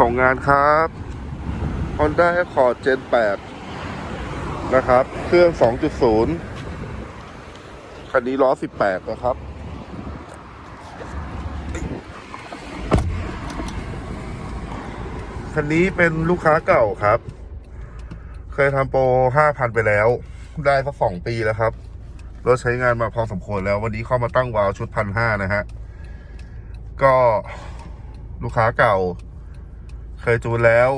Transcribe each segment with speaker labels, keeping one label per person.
Speaker 1: ส่งงานครับ Honda Accord Gen 8 นะครับ เครื่อง 2.0 คันนี้ล้อ 18 นะครับ คันนี้เป็นลูกค้าเก่าครับ เคยทำโปร 5,000 ไปแล้ว ได้สักสองปีแล้วครับรถใช้งานมาพอสมควรแล้ว วันนี้เข้ามาตั้งวาล์วชุดพันห้านะฮะ ก็ลูกค้าเก่า เคยจูนแล้ว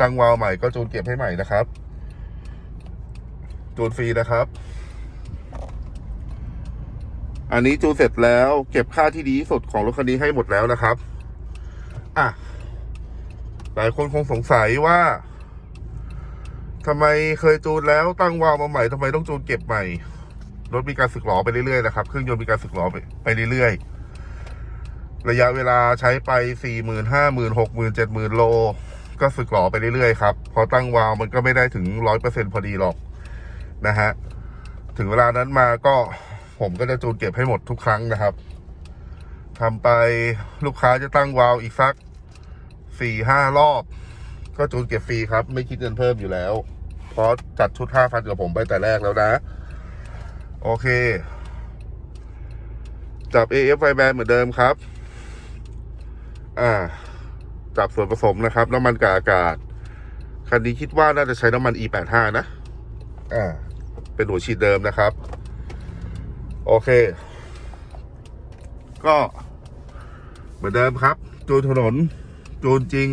Speaker 1: ตั้งวาล์วใหม่ก็จูนเก็บให้ใหม่นะครับ จูนฟรีนะครับ อันนี้จูนเสร็จแล้วเก็บค่าที่ดีที่สุดของรถคันนี้ให้หมดแล้วนะครับ อะ หลายคนคงสงสัยว่าทำไมเคยจูนแล้วตั้งวาล์วมาใหม่ทำไมต้องจูนเก็บใหม่รถมีการสึกหรอไปเรื่อยๆนะครับ เครื่องยนต์มีการสึกหรอไปไปเรื่อยๆ ระยะเวลาใช้ไปสี่หมื่นห้าหมื่นหกหมื่นเจ็ดหมื่นโล ก็สึกหรอไปเรื่อยๆครับ พอตั้งวาล์วมันก็ไม่ได้ถึงร้อยเปอร์เซ็นพอดีหรอกนะฮะ ถึงเวลานั้นมาก็ผมก็จะจูนเก็บให้หมดทุกครั้งนะครับทำไปลูกค้าจะตั้งวาล์วอีกสักสี่ห้ารอบ ก็จูนเก็บฟรีครับ ไม่คิดเงินเพิ่มอยู่แล้ว เพราะจัดชุดห้าพันกับผมไปแต่แรกแล้วนะ โอเคจับ AF ไฟแบนเหมือนเดิมครับ อ่าจับส่วนผสมนะครับ น้ำมันกับอากาศ คันนี้คิดว่าน่าจะใช้น้ำมัน E85 นะ อ่า เป็นหัวฉีดเดิมนะครับ โอเค ก็เหมือนเดิมครับ จูนถนน จูนจริง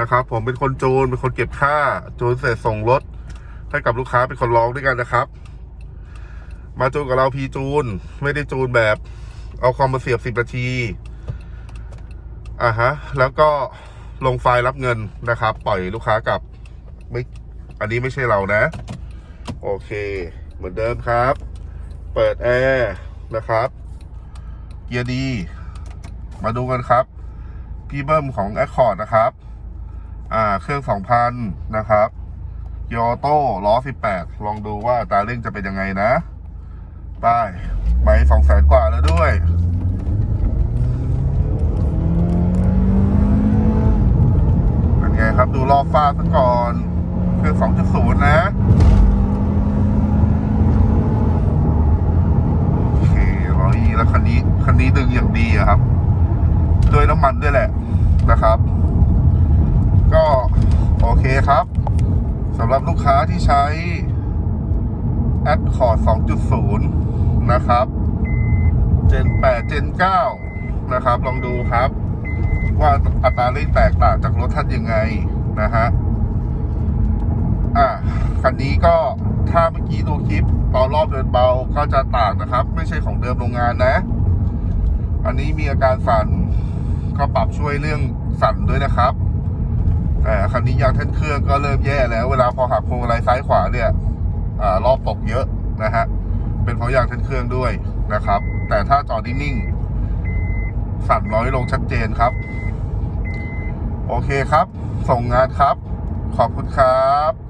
Speaker 1: นะครับ ผมเป็นคนจูน เป็นคนเก็บค่า จูนเสร็จส่งรถ ให้กับลูกค้าเป็นคนร้องด้วยกันนะครับมาจูนกับเราพีจูน ไม่ได้จูนแบบ เอาคอมมาเสียบสิบนาที อ่าฮะ แล้วก็ลงไฟล์รับเงินนะครับ ปล่อยลูกค้ากลับไม่อันนี้ไม่ใช่เรานะ โอเค เหมือนเดิมครับ เปิดแอร์นะครับ เกียร์ดี มาดูกันครับ พี่เบิ้มของ Accord นะครับ อ่า เครื่อง 2,000 นะครับยอโต้ล้อ 18 ลองดูว่าตาเร่งจะเป็นยังไงนะ ไปไปสองแสนกว่าแล้วด้วย รอฟ้าซะก่อนครื่อง2.0 นะโอเคร้อยแล้วคันนี้คันนี้ดึงอย่างดีอะครับด้วยน้ำมันด้วยแหละนะครับ ก็โอเคครับสำหรับลูกค้าที่ใช้ Accord 2.0 นะครับ Gen 8 Gen 9 นะครับ ลองดูครับ ว่าอัตราเร่งแตกต่างจากรถท่านยังไง นะฮะ อะคันนี้ก็ถ้าเมื่อกี้ดูคลิปตอนรอบเดินเบาก็จะต่างนะครับ ไม่ใช่ของเดิมโรงงานนะ อันนี้มีอาการสั่นก็ปรับช่วยเรื่องสั่นด้วยนะครับแต่คันนี้ยางแท่นเครื่องก็เริ่มแย่แล้ว เวลาพอหักพวงมาลัยซ้ายขวาเนี่ยอารอบตกเยอะนะฮะเป็นเพราะยางแท่นเครื่องด้วยนะครับ แต่ถ้าจอดนิ่งๆสั่นน้อยลงชัดเจนครับ โอเคครับ ส่งงานครับ ขอบคุณครับ